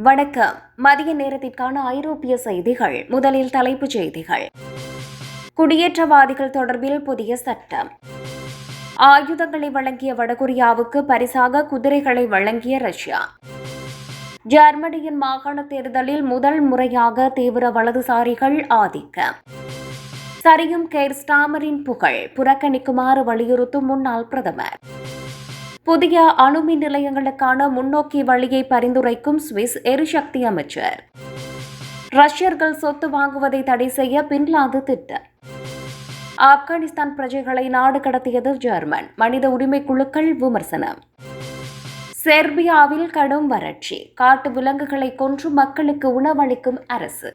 வணக்கம். மதிய நேரத்திற்கான ஐரோப்பிய செய்திகள். முதலில் தலைப்புச் செய்திகள். குடியேற்றவாதிகள் தொடர்பில் புதிய சட்டம். ஆயுதங்களை வழங்கிய வடகொரியாவுக்கு பரிசாக குதிரைகளை வழங்கிய ரஷ்யா. ஜெர்மனியின் மாகாண தேர்தலில் முதல் முறையாக தீவிர வலதுசாரிகள் ஆதிக்கம். சரியும் கேர் ஸ்டாமரின் புகழ் புறக்கணிக்குமாறு வலியுறுத்தும் முன்னாள் பிரதமர். புதிய அணுமின் நிலையங்களுக்கான முன்னோக்கி வழியை பரிந்துரைக்கும் சுவிஸ் எரிசக்தி அமைச்சர். ரஷ்யர்கள் சொத்து வாங்குவதை தடை செய்ய பின்லாந்து திட்டம். ஆப்கானிஸ்தான் பிரஜைகளை நாடு கடத்தியது ஜெர்மன். மனித உரிமை குழுக்கள் விமர்சனம். செர்பியாவில் கடும் வறட்சி. காட்டு விலங்குகளை கொன்று மக்களுக்கு உணவளிக்கும் அரசு.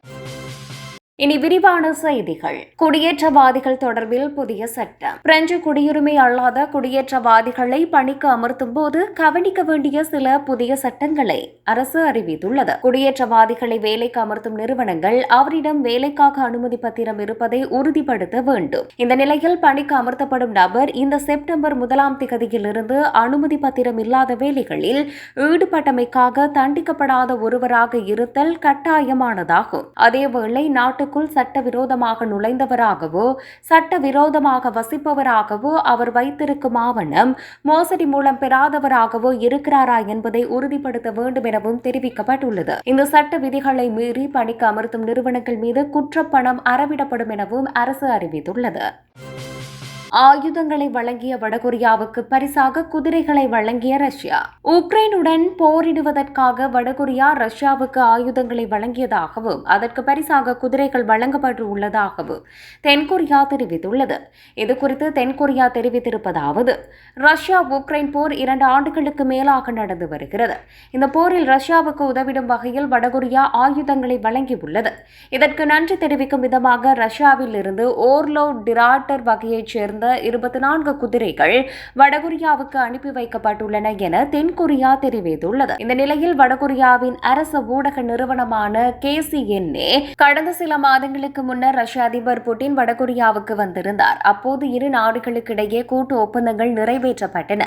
இனி விரிவான செய்திகள். குடியேற்றவாதிகள் தொடர்பில் புதிய சட்டம். பிரெஞ்சு குடியுரிமை அல்லாத குடியேற்றவாதிகளை பணிக்கு அமர்த்தும் போது கவனிக்க வேண்டிய சில புதிய சட்டங்களை அரசு அறிவித்துள்ளது. குடியேற்றவாதிகளை வேலைக்கு அமர்த்தும் நிறுவனங்கள் அவரிடம் வேலைக்காக அனுமதி பத்திரம் இருப்பதை உறுதிப்படுத்த வேண்டும். இந்த நிலையில் பணிக்கு அமர்த்தப்படும் நபர் இந்த செப்டம்பர் முதலாம் திகதியிலிருந்து அனுமதி பத்திரம் இல்லாத வேலைகளில் ஈடுபட்டமைக்காக தண்டிக்கப்படாத ஒருவராக இருத்தல் கட்டாயமானதாகும். அதேவேளை நாட்டு நாட்டுக்குள் சட்டவிரோதமாக நுழைந்தவராகவோ சட்டவிரோதமாக வசிப்பவராகவோ அவர் வைத்திருக்கும் ஆவணம் மோசடி மூலம் பெறாதவராகவோ இருக்கிறாரா என்பதை உறுதிப்படுத்த வேண்டும் எனவும் தெரிவிக்கப்பட்டுள்ளது. இந்த சட்ட விதிகளை மீறி பணிக்கு அமர்த்தும் நிறுவனங்கள் மீது குற்றப்பணம் அறவிடப்படும் எனவும் அரசு அறிவித்துள்ளது. ஆயுதங்களை வழங்கிய வடகொரியாவுக்கு பரிசாக குதிரைகளை வழங்கிய ரஷ்யா. உக்ரைனுடன் போரிடுவதற்காக வடகொரியா ரஷ்யாவுக்கு ஆயுதங்களை வழங்கியதாகவும் அதற்கு பரிசாக குதிரைகள் வழங்கப்பட்டு உள்ளதாகவும் தென்கொரியா தெரிவித்துள்ளது. இதுகுறித்து தென்கொரியா தெரிவித்திருப்பதாவது ரஷ்யா உக்ரைன் போர் இரண்டு ஆண்டுகளுக்கு மேலாக நடந்து வருகிறது. இந்த போரில் ரஷ்யாவுக்கு உதவிடும் வகையில் வடகொரியா ஆயுதங்களை வழங்கியுள்ளது. இதற்கு நன்றி தெரிவிக்கும் விதமாக ரஷ்யாவில் இருந்து ஓர்லோ டிராட்டர் வகையைச் சேர்ந்த சேர்ந்த இருபத்தி நான்கு குதிரைகள் வடகொரியாவுக்கு அனுப்பி வைக்கப்பட்டுள்ளன என தென்கொரியா தெரிவித்துள்ளது. இந்த நிலையில் வடகொரியாவின் அரசு ஊடக நிறுவனமான கேசிஎன்ஏ கடந்த சில மாதங்களுக்கு முன்னர் ரஷ்ய அதிபர் புட்டின் வடகொரியாவுக்கு வந்திருந்தார். அப்போது இரு நாடுகளுக்கிடையே கூட்டு ஒப்பந்தங்கள் நிறைவேற்றப்பட்டன.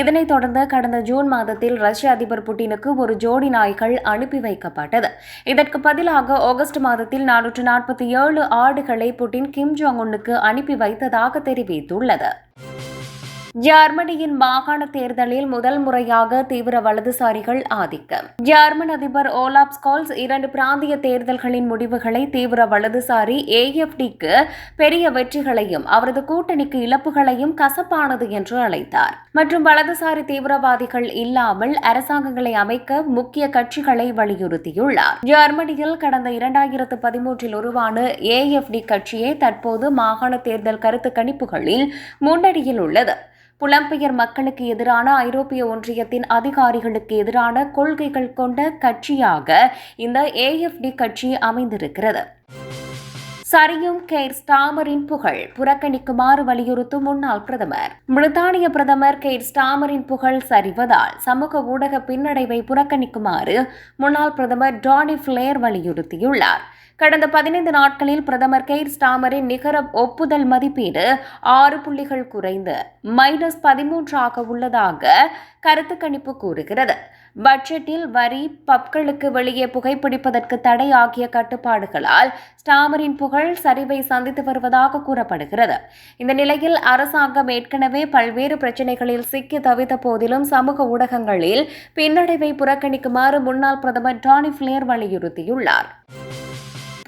இதனைத் தொடர்ந்து கடந்த ஜூன் மாதத்தில் ரஷ்ய அதிபர் புட்டினுக்கு ஒரு ஜோடி நாய்கள் அனுப்பி வைக்கப்பட்டது. இதற்கு பதிலாக ஆகஸ்ட் மாதத்தில் நானூற்று நாற்பத்தி ஏழு ஆடுகளை புட்டின் கிம் ஜோங் உன்னுக்கு அனுப்பி வைத்ததாக தெரிவித்தார் தெரிவித்துள்ளது. ஜெர்மனியின் மாகாண தேர்தலில் முதல் முறையாக தீவிர வலதுசாரிகள் ஆதிக்கம். ஜெர்மன் அதிபர் ஓலாப் ஸ்கால்ஸ் இரண்டு பிராந்திய தேர்தல்களின் முடிவுகளை தீவிர வலதுசாரி ஏஎஃப்டிக்கு பெரிய வெற்றிகளையும் அவரது கூட்டணிக்கு இழப்புகளையும் கசப்பானது என்று அழைத்தார். மற்றும் வலதுசாரி தீவிரவாதிகள் இல்லாமல் அரசாங்கங்களை அமைக்க முக்கிய கட்சிகளை வலியுறுத்தியுள்ளார். ஜெர்மனியில் கடந்த இரண்டாயிரத்து பதிமூன்றில் உருவான ஏஎஃப்டி கட்சியே தற்போது மாகாண தேர்தல் கருத்து கணிப்புகளில் முன்னணியில் உள்ளது. புலம்பெயர் மக்களுக்கு எதிரான ஐரோப்பிய ஒன்றியத்தின் அதிகாரிகளுக்கு எதிரான கொள்கைகள் கொண்ட கட்சியாக இந்த ஏஎஃப்டி கட்சி அமைந்திருக்கிறது. சரியும் கேர் ஸ்டாமரின் புகழ் புறக்கணிக்குமாறு வலியுறுத்தும் முன்னாள் பிரதமர். பிரித்தானிய பிரதமர் கேர் ஸ்டாமரின் புகழ் சரிவதால் சமூக ஊடக பின்னடைவை புறக்கணிக்குமாறு முன்னாள் பிரதமர் டானி பிளேர் வலியுறுத்தியுள்ளார். கடந்த பதினைந்து நாட்களில் பிரதமர் கெய்ர் ஸ்டாமரின் நிகர ஒப்புதல் மதிப்பீடு ஆறு புள்ளிகள் குறைந்து மைனஸ் பதிமூன்றாக உள்ளதாக கருத்து கணிப்பு கூறுகிறது. பட்ஜெட்டில் வரி பப்களுக்கு வெளியே புகைப்பிடிப்பதற்கு தடை ஆகிய கட்டுப்பாடுகளால் ஸ்டாமரின் புகழ் சரிவை சந்தித்து வருவதாக கூறப்படுகிறது. இந்த நிலையில் அரசாங்கம் ஏற்கனவே பல்வேறு பிரச்சினைகளில் சிக்கி தவித்த போதிலும் சமூக ஊடகங்களில் பின்னடைவை புறக்கணிக்குமாறு முன்னாள் பிரதமர் டானி பிளேர் வலியுறுத்தியுள்ளார்.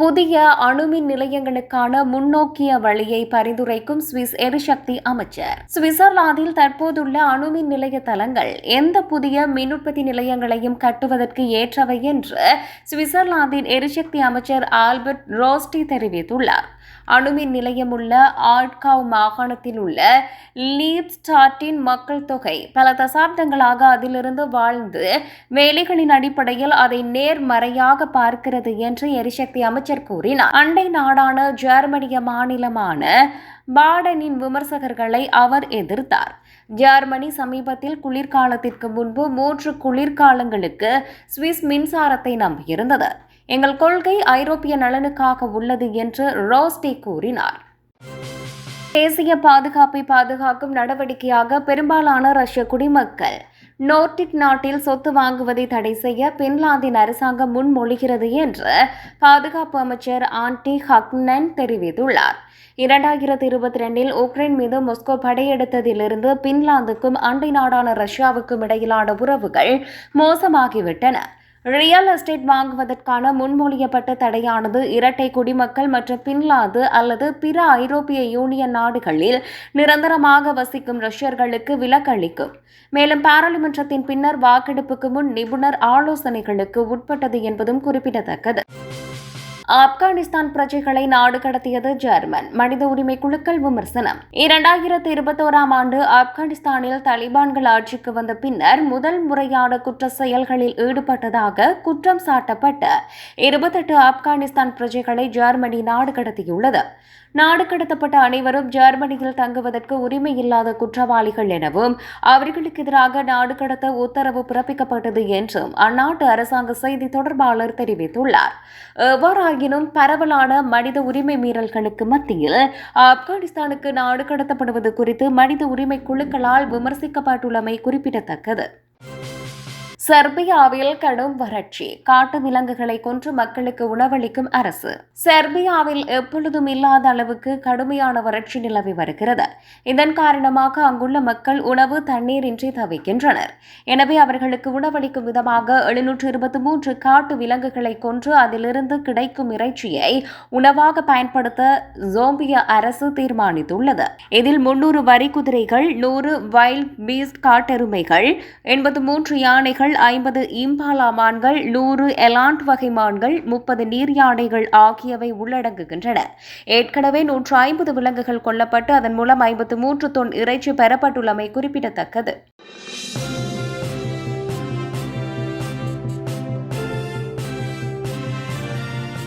புதிய அணுமின் நிலையங்களுக்கான முன்னோக்கிய வழியை பரிந்துரைக்கும் சுவிஸ் எரிசக்தி அமைச்சர். சுவிட்சர்லாந்தில் தற்போதுள்ள அணுமின் நிலைய தளங்கள் எந்த புதிய மின் உற்பத்தி நிலையங்களையும் கட்டுவதற்கு ஏற்றவை என்று சுவிட்சர்லாந்தின் எரிசக்தி அமைச்சர் ஆல்பர்ட் ரோஸ்டி தெரிவித்துள்ளார். அணுமின் நிலையம் உள்ள ஆட்காவ் மாகாணத்தில் உள்ள லீப்ஸ்டாட்டின் மக்கள் தொகை பல தசாப்தங்களாக அதிலிருந்து வாழ்ந்து வேலைகளின் அடிப்படையில் அதை நேர்மறையாக பார்க்கிறது என்று எரிசக்தி அமைச்சர் கூறினார். அண்டை நாடான ஜெர்மனிய மாநிலமான பாடனின் விமர்சகர்களை அவர் எதிர்த்தார். ஜெர்மனி சமீபத்தில் குளிர்காலத்திற்கு முன்பு மூன்று குளிர்காலங்களுக்கு சுவிஸ் மின்சாரத்தை நம்பியிருந்தது. எங்கள் கொள்கை ஐரோப்பிய நலனுக்காக உள்ளது என்று ரோஸ்டே கூறினார். தேசிய பாதுகாப்பை பாதுகாக்கும் நடவடிக்கையாக பெரும்பாலான ரஷ்ய குடிமக்கள் நோர்டிக் நாட்டில் சொத்து வாங்குவதை தடை செய்ய பின்லாந்தின் அரசாங்கம் முன்மொழிகிறது என்று பாதுகாப்பு அமைச்சர் ஆன்டி ஹக்னன் தெரிவித்துள்ளார். இரண்டாயிரத்தி இருபத்தி ரெண்டில் உக்ரைன் மீது மொஸ்கோ படையெடுத்ததிலிருந்து பின்லாந்துக்கும் அண்டை நாடான ரஷ்யாவுக்கும் இடையிலான உறவுகள் மோசமாகிவிட்டன. ரியல் எஸ்டேட் வாங்குவதற்கான முன்மொழியப்பட்ட தடையானது இரட்டை குடிமக்கள் மற்றும் பின்லாந்து அல்லது பிற ஐரோப்பிய யூனியன் நாடுகளில் நிரந்தரமாக வசிக்கும் ரஷ்யர்களுக்கு விலக்களிக்கும். மேலும் பாராளுமன்றத்தின் பின்னர் வாக்கெடுப்புக்கு முன் நிபுணர் ஆலோசனைகளுக்கு உட்பட்டது என்பதும் குறிப்பிடத்தக்கது. ஆப்கானிஸ்தான் பிரஜைகளை நாடு கடத்தியது ஜெர்மன். மனித உரிமை குழுக்கள் விமர்சனம். இரண்டாயிரத்தி இருபத்தோராம் ஆண்டு ஆப்கானிஸ்தானில் தலிபான்கள் ஆட்சிக்கு வந்த பின்னர் முதல் முறையான குற்ற செயல்களில் ஈடுபட்டதாக குற்றம் சாட்டப்பட்ட இருபத்தெட்டு ஆப்கானிஸ்தான் பிரஜைகளை ஜெர்மனி நாடு கடத்தியுள்ளது. நாடு கடத்தப்பட்ட அனைவரும் ஜெர்மனியில் தங்குவதற்கு உரிமை இல்லாத குற்றவாளிகள் எனவும் அவர்களுக்கு எதிராக நாடு கடத்த உத்தரவு பிறப்பிக்கப்பட்டது என்றும் அந்நாட்டு அரசாங்க செய்தி தொடர்பாளர் தெரிவித்துள்ளார். எவ்வாறாயினும் பரவலான மனித உரிமை மீறல்களுக்கு மத்தியில் ஆப்கானிஸ்தானுக்கு நாடு கடத்தப்படுவது குறித்து மனித உரிமை குழுக்களால் விமர்சிக்கப்பட்டுள்ளமை குறிப்பிடத்தக்கது. செர்பியாவில் கடும் வறட்சி. காட்டு விலங்குகளை கொன்று மக்களுக்கு உணவளிக்கும் அரசு. செர்பியாவில் எப்பொழுதும் இல்லாத அளவுக்கு கடுமையான வறட்சி நிலவி வருகிறது. இதன் காரணமாக அங்குள்ள மக்கள் உணவு தண்ணீரின்றி தவிக்கின்றனர். எனவே அவர்களுக்கு உணவளிக்கும் விதமாக எழுநூற்று இருபத்தி மூன்று காட்டு விலங்குகளை கொன்று அதிலிருந்து கிடைக்கும் இறைச்சியை உணவாக பயன்படுத்த ஜோம்பிய அரசு தீர்மானித்துள்ளது. இதில் முன்னூறு வரி குதிரைகள் நூறு வைல்ட் பீஸ்ட் காட்டெருமைகள் எண்பத்து மூன்று யானைகள் ஐம்பது இம்பாலா மான்கள் நூறு எலாண்ட் வகை மான்கள் முப்பது நீர் யானைகள் ஆகியவை உள்ளடங்குகின்றன. ஏற்கனவே நூற்று ஐம்பது விலங்குகள் கொல்லப்பட்டு அதன் மூலம் ஐம்பத்து மூன்று தொன் இறைச்சி பெறப்பட்டுள்ளமை குறிப்பிடத்தக்கது.